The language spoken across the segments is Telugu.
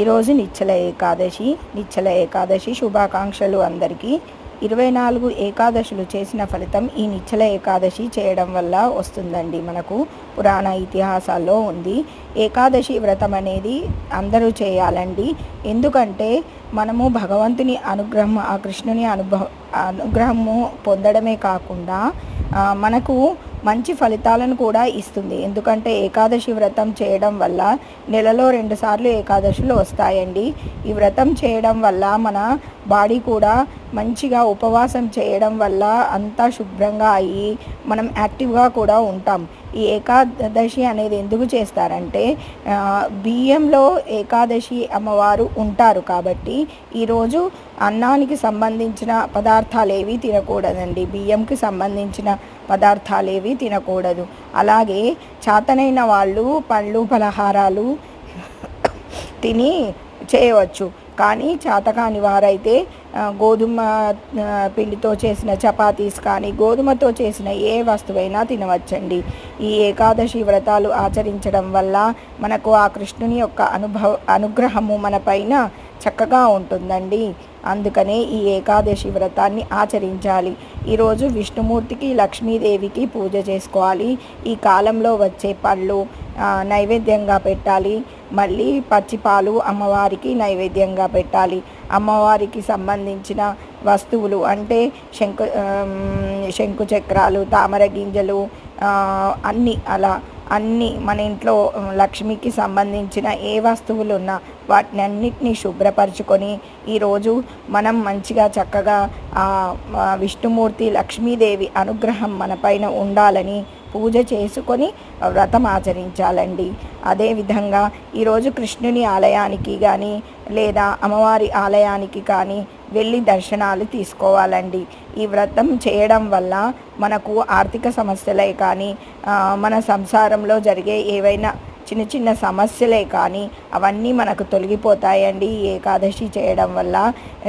ఈరోజు నిచ్చల ఏకాదశి నిచ్చల ఏకాదశి శుభాకాంక్షలు అందరికీ. ఇరవై నాలుగు ఏకాదశులు చేసిన ఫలితం ఈ నిచ్చల ఏకాదశి చేయడం వల్ల వస్తుందండి మనకు. పురాణ ఇతిహాసాల్లో ఉంది. ఏకాదశి వ్రతం అనేది అందరూ చేయాలండి. ఎందుకంటే మనము భగవంతుని అనుగ్రహం ఆ కృష్ణుని అనుభవ అనుగ్రహము పొందడమే కాకుండా మనకు మంచి ఫలితాలను కూడా ఇస్తుంది. ఎందుకంటే ఏకాదశి వ్రతం చేయడం వల్ల నెలలో రెండుసార్లు ఏకాదశులు వస్తాయండి. ఈ వ్రతం చేయడం వల్ల మన బాడీ కూడా మంచిగా ఉపవాసం చేయడం వల్ల అంతా శుభ్రంగా అయ్యి మనం యాక్టివ్గా కూడా ఉంటాం. ఈ ఏకాదశి అనేది ఎందుకు చేస్తారంటే బియ్యంలో ఏకాదశి అమ్మవారు ఉంటారు కాబట్టి ఈరోజు అన్నానికి సంబంధించిన పదార్థాలు ఏవి తినకూడదండి. బియ్యంకి సంబంధించిన పదార్థాలు ఏవి తినకూడదు. అలాగే చాతనైన వాళ్ళు పళ్ళు పలహారాలు తిని చేయవచ్చు. కానీ చాతకాని వారైతే గోధుమ పిండితో చేసిన చపాతీస్ కానీ గోధుమతో చేసిన ఏ వస్తువైనా తినవచ్చండి. ఈ ఏకాదశి వ్రతాలు ఆచరించడం వల్ల మనకు ఆ కృష్ణుని యొక్క అనుభవ అనుగ్రహము మన పైన చక్కగా ఉంటుందండి. అందుకనే ఈ ఏకాదశి వ్రతాన్ని ఆచరించాలి. ఈరోజు విష్ణుమూర్తికి లక్ష్మీదేవికి పూజ చేసుకోవాలి. ఈ కాలంలో వచ్చే పళ్ళు నైవేద్యంగా పెట్టాలి. మళ్ళీ పచ్చిపాలు అమ్మవారికి నైవేద్యంగా పెట్టాలి. అమ్మవారికి సంబంధించిన వస్తువులు అంటే శంకు శంకు చక్రాలు తామర గింజలు అన్నీ అలా అన్నీ మన ఇంట్లో లక్ష్మికి సంబంధించిన ఏ వస్తువులు ఉన్నా వాటిని అన్నిటినీ శుభ్రపరచుకొని ఈరోజు మనం మంచిగా చక్కగా విష్ణుమూర్తి లక్ష్మీదేవి అనుగ్రహం మనపైన ఉండాలని పూజ చేసుకొని వ్రతం ఆచరించాలండి. అదేవిధంగా ఈరోజు కృష్ణుని ఆలయానికి కానీ లేదా అమ్మవారి ఆలయానికి కానీ వెళ్ళి దర్శనాలు తీసుకోవాలండి. ఈ వ్రతం చేయడం వల్ల మనకు ఆర్థిక సమస్యలే కానీ మన సంసారంలో జరిగే ఏవైనా చిన్న చిన్న సమస్యలే కానీ అవన్నీ మనకు తొలగిపోతాయండి. ఈ ఏకాదశి చేయడం వల్ల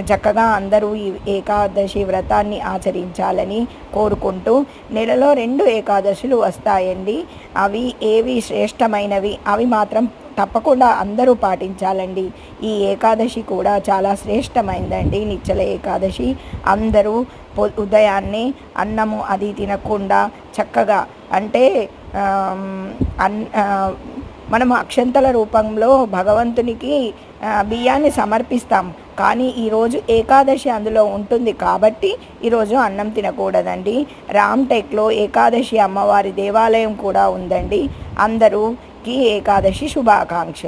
చక్కగా అందరూ ఈ ఏకాదశి వ్రతాన్ని ఆచరించాలని కోరుకుంటూ నెలలో రెండు ఏకాదశులు వస్తాయండి. అవి ఏవి శ్రేష్టమైనవి అవి మాత్రం తప్పకుండా అందరూ పాటించాలండి. ఈ ఏకాదశి కూడా చాలా శ్రేష్టమైందండి. నిచ్చల ఏకాదశి అందరూ ఉదయాన్నే అన్నము అది తినకుండా చక్కగా అంటే అన్ మనం అక్షంతల రూపంలో భగవంతునికి బియ్యాన్ని సమర్పిస్తాం. కానీ ఈరోజు ఏకాదశి అందులో ఉంటుంది కాబట్టి ఈరోజు అన్నం తినకూడదండి. రామ్టెక్లో ఏకాదశి అమ్మవారి దేవాలయం కూడా ఉందండి. అందరూకి ఏకాదశి శుభాకాంక్షలు.